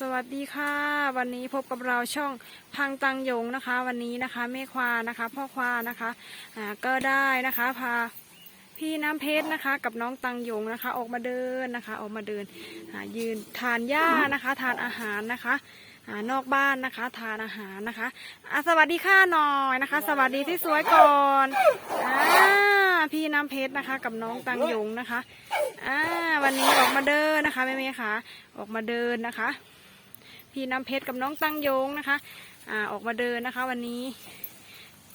สวัสดีค่ะ วันนี้พบกับเราช่องพังตังยงนะคะ วันนี้นะคะแม่ควานะคะ พ่อควานะคะอ่าก็ได้นะคะพาพี่น้ำเพชรนะคะ กับน้องตังยงนะคะ ออกมาเดินนะคะ ออกมาเดินอ่ายืนทานหญ้านะคะ ทานอาหารนะคะอ่านอกบ้านนะคะ ทานอาหารนะคะอะสวัสดีค่ะหน่อยนะคะ สวัสดีที่สวยก่อนอ่าพี่น้ำเพชรนะคะ กับน้องตังยงนะคะอ่าวันนี้ออกมาเดินนะคะแม่เมย์ค่ะ ออกมาเดินนะคะ พี่น้ำเพชรกับน้องตังยงนะคะอ่าออกมาเดินนะคะ วันนี้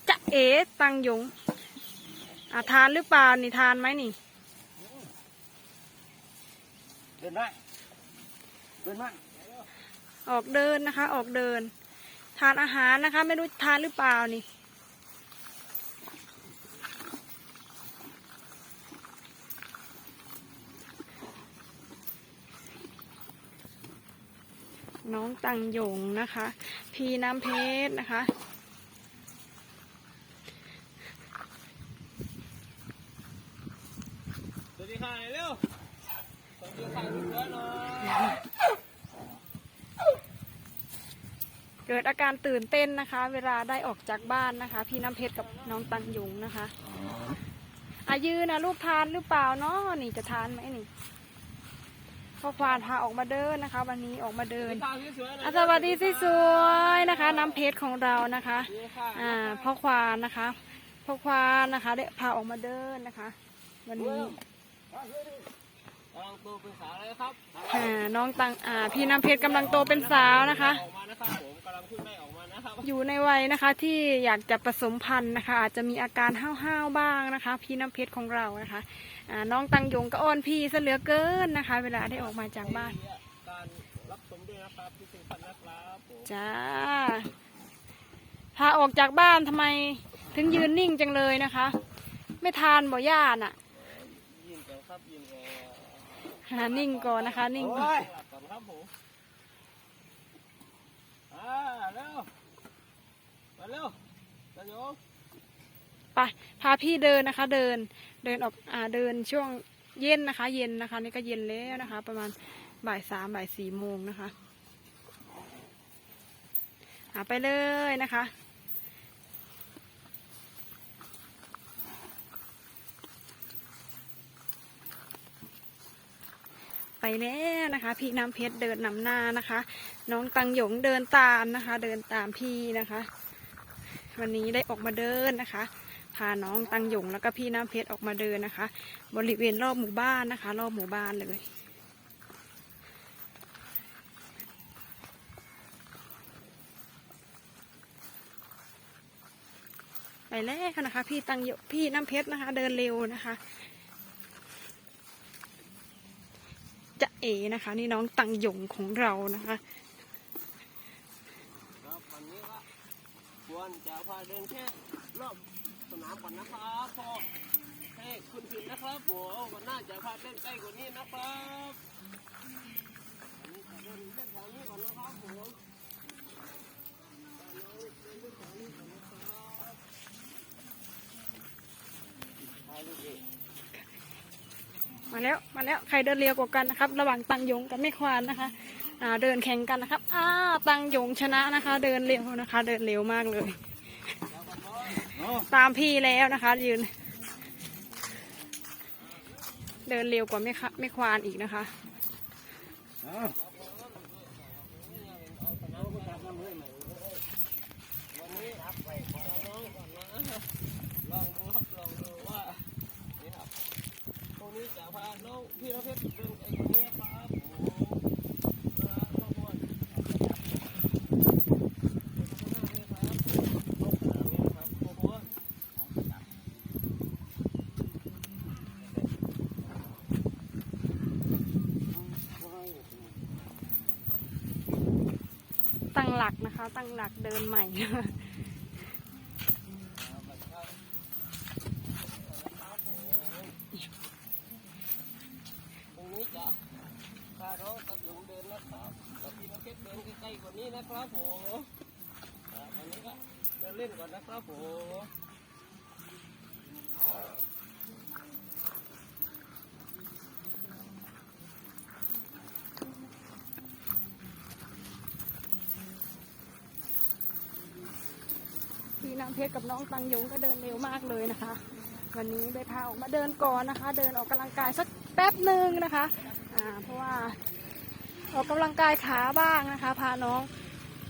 จะเอ๋ตังยงอ่าทานหรือเปล่านี่ทานไหมนี่เดินมาเดินมาออกเดินนะคะ ออกเดิน ทานอาหารนะคะ ไม่รู้ทานหรือเปล่านี่ น้องตังยงนะคะ พี่น้ำเพชรนะคะ สวัสดีค่ะเร็วสวัสดีค่ะทุกคนหน่อยเกิดอาการตื่นเต้นนะคะ เวลาได้ออกจากบ้านนะคะ พี่น้ำเพชรกับน้องตังยงนะคะอายืนนะลูกทานหรือเปล่าเนาะนี่จะทานไหมนี่ พ่อควานพาออกมาเดินนะคะ วันนี้ออกมาเดินข้าสวยๆหน่อยอะสวัสดีที่สวยๆนะคะน้ำเพชรของเรานะคะสวัสดีค่ะอ่าพ่อควานนะคะพ่อควานนะคะได้พาออกมาเดินนะคะ วันนี้ กำลังโตเป็นสาวเลยครับอ่าน้องตังอ่าพี่น้ำเพชรกำลังโตเป็นสาวนะคะ ออกมานะครับผมกำลังขึ้นได้ออกมานะครับอยู่ในวัยนะคะที่อยากจะผสมพันธุ์นะคะ อาจจะมีอาการห้าวๆบ้างนะคะ พี่น้ำเพชรของเรานะคะอ่าน้องตังยงก็อ้อนพี่ซะเหลือเกินนะคะ เวลาได้ออกมาจากบ้านการรับชมด้วยนะครับที่สิ่งพันนะครับผมจ้าพาออกจากบ้านทำไมถึงยืนนิ่งจังเลยนะคะ ไม่ทานบ่ย่าน่ะ ยินกันครับยินกัน หานิ่งก่อนนะคะ นิ่งก่อนโอ้ยก่อนครับผมอ่าเร็วมาเร็วตะโยงไปพาพี่เดินนะคะ เดินเดินออกอ่าเดินช่วงเย็นนะคะ เย็นนะคะ นี่ก็เย็นแล้วนะคะ ประมาณบ่ายสามบ่ายสี่โมงนะคะหาไปเลยนะคะ ไปแล้วนะคะ พี่น้ำเพชรเดินนำหน้านะคะ น้องตังหยงเดินตามนะคะ เดินตามพี่นะคะ วันนี้ได้ออกมาเดินนะคะพาน้องตังหยงแล้วก็พี่น้ำเพชรออกมาเดินนะคะ บริเวณรอบหมู่บ้านนะคะ รอบหมู่บ้านเลยไปแล้วนะคะ พี่ตังหยงพี่น้ำเพชรนะคะ เดินเร็วนะคะ จะ เอนะคะ นี่น้องตังหยงของเรานะคะครับวันนี้ก็ควรจะพาเดินแค่รอบสนามก่อนนะครับพอให้คุณผิดนะครับผมวันหน้าจะพาเล่นใกล้กว่านี้นะครับอันนี้จะเดินเล่นแถวนี้ก่อนนะครับผมไปลูกเอ๋ มาแล้วมาแล้วใครเดินเร็วกว่ากันนะครับ ระหว่างตังยงกับแม่ควานนะคะอ่าเดินแข่งกันนะครับอ้าตังยงชนะนะคะ เดินเร็วนะคะ เดินเร็วมากเลย ตามพี่แล้วนะคะ ยืน เดินเร็วกว่าแม่แม่ควานอีกนะคะ มีสาวพานน้องพี่น้องเพชรเป็นไอ้คนนี้ครับตั้งหลักนะคะ ตั้งหลักเดินใหม่าเราตัดหลงเดินนะครับแต่ที่เราเก็บเดินใกล้ๆกว่านี้นะครับผมอันนี้ก็เดินเล่นก่อนนะครับผมพี่นางเพชรกับน้องตังยงก็เดินเร็วมากเลยนะคะ วันนี้ได้พาออกมาเดินก่อนนะคะ เดินออกกำลังกายสักแป๊บหนึ่งนะคะ เพราะว่าออกกำลังกายขาบ้างนะคะ พาน้อง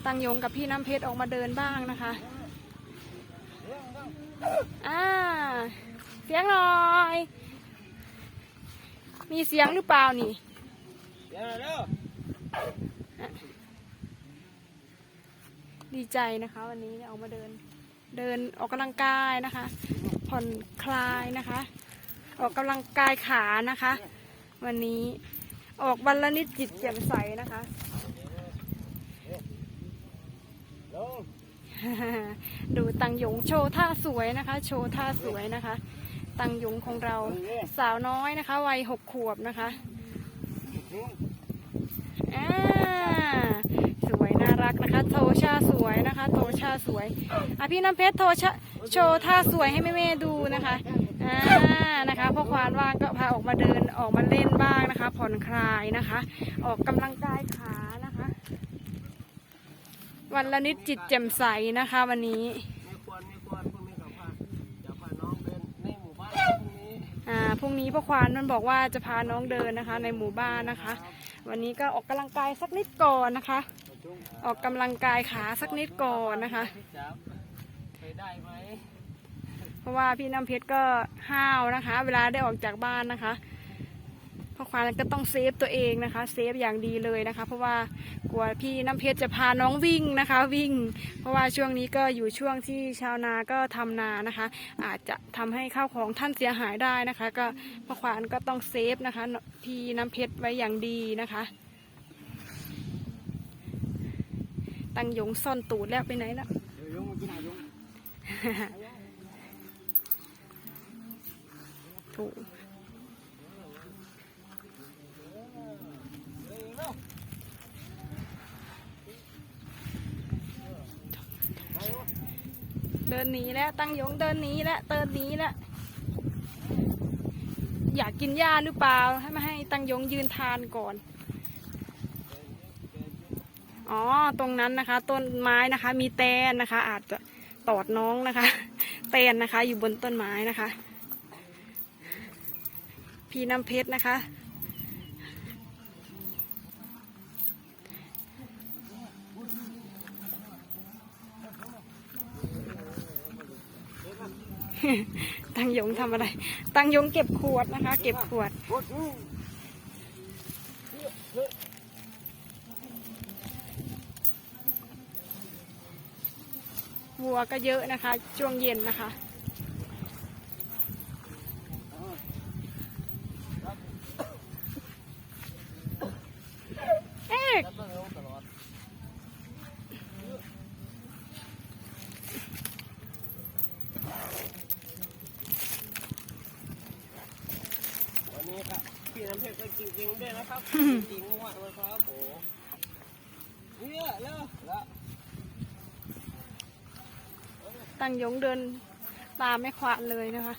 ตังยงกับพี่น้ำเพชรออกมาเดินบ้างนะคะอ่าเสียงหน่อย มีเสียงหรือเปล่านี่ดีใจนะคะ วันนี้ออกมาเดินเดินออกกำลังกายนะคะ ผ่อนคลายนะคะ ออกกำลังกายขานะคะ วันนี้ ออกวันละนิดจิตแจ่มใสนะคะ ดูตังหยงโชว์ท่าสวยนะคะ โชว์ท่าสวยนะคะ ตังหยงของเราสาวน้อยนะคะ วัยหกขวบนะคะสวยน่ารักนะคะ โทชาสวยนะคะ โทชาสวยอะพี่น้ำเพชรโทชาโชว์ท่าสวยให้แม่ๆดูนะคะ อ่านะคะพอควานว่างก็พาออกมาเดินออกมาเล่นบ้างนะคะ ผ่อนคลายนะคะ ออกกำลังกายขานะคะ วันละนิดจิตแจ่มใสนะคะ วันนี้ไม่ควรไม่ควรพวกนี้กับพาจะพาน้องเดินในหมู่บ้านพรุ่งนี้อ่าพรุ่งนี้พ่อควานมันบอกว่าจะพาน้องเดินนะคะ ในหมู่บ้านนะคะ วันนี้ก็ออกกำลังกายสักนิดก่อนนะคะ ออกกำลังกายขาสักนิดก่อนนะคะไปได้ไหม เพราะว่าพี่น้ำเพชรก็ห้าวนะคะ เวลาได้ออกจากบ้านนะคะพ่อควานก็ต้องเซฟตัวเองนะคะ เซฟอย่างดีเลยนะคะ เพราะว่ากลัวพี่น้ำเพชรจะพาน้องวิ่งนะคะ วิ่ง เพราะว่าช่วงนี้ก็อยู่ช่วงที่ชาวนาก็ทำนานะคะ อาจจะทำให้ข้าวของท่านเสียหายได้นะคะ ก็พ่อควานก็ต้องเซฟนะคะ พี่น้ำเพชรไว้อย่างดีนะคะ ตังหยงซ่อนตูดแล้วไปไหนแล้ว ยงกินหายงถูกเดินหนีแล้วตั้งยงเดินหนีแล้วเดินหนีแล้วอยากกินหญ้าหรือเปล่าให้มาให้ตั้งยงยืนทานก่อน อ๋อตรงนั้นนะคะ ต้นไม้นะคะ มีแตนนะคะ อาจจะตอดน้องนะคะ แตนนะคะ อยู่บนต้นไม้นะคะ พี่น้ำเพชรนะคะ ตังยงทำอะไร ตังยงเก็บขวดนะคะ เก็บขวดวัวก็เยอะนะคะ ช่วงเย็นนะคะ เอ๊ะ แล้วก็เร็วตลอดวันนี้ครับพี่น้ำเพชรก็ จริงๆด้วยนะครับจริงๆมากเลยครับโอ้เนี่ยแล้วแล้วตังหยงเดินตามไม่ขวาดเลยนะคะ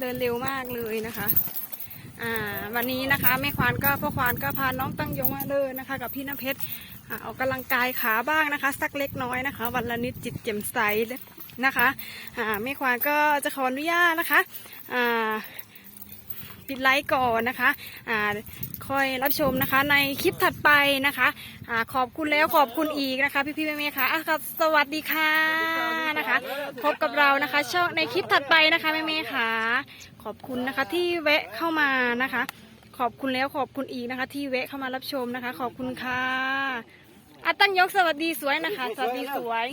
เดินเร็วมากเลยนะคะ อ่า วันนี้นะคะแม่ควานก็พ่อควานก็พาน้องตังหยงมาเดินนะคะ กับพี่น้ำเพชรอ่าออกกำลังกายขาบ้างนะคะ สักเล็กน้อยนะคะ วันละนิดจิตแจ่มใสนะคะ อ่าแม่ควานก็จะขออนุญาตนะคะ อ่า ปิดไลค์ก่อนนะคะอ่าคอยรับชมนะคะในคลิปถัดไปนะคะอ่าขอบคุณแล้วขอบคุณอีกนะคะ พี่ๆแม่ๆค่ะอะครับสวัสดีค่ะนะคะ พบกับเรานะคะช่องในคลิปถัดไปนะคะแม่ๆค่ะ ขอบคุณนะคะที่แวะเข้ามานะคะ ขอบคุณแล้วขอบคุณอีกนะคะ ที่แวะเข้ามารับชมนะคะ ขอบคุณค่ะอะตั้งยกสวัสดีสวยนะคะ สวัสดีสวย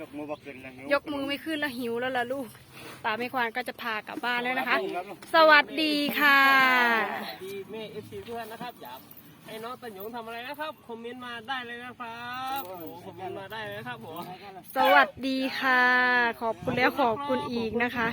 ยกมือบักขึ้นนะ ยกมือไม่ขึ้นแล้วหิวแล้วล่ะลูก ตาไม่ควานก็จะพากลับบ้านแล้วนะคะ สวัสดีค่ะดีเมย์เอฟซีเพื่อนนะครับอยากให้น้องตันหยงทำอะไรนะครับคอมเมนต์มาได้เลยนะครับโอ้โหคอมเมนต์มาได้เลยนะครับผมสวัสดีค่ะ ขอบคุณแล้วขอบคุณอีกนะคะ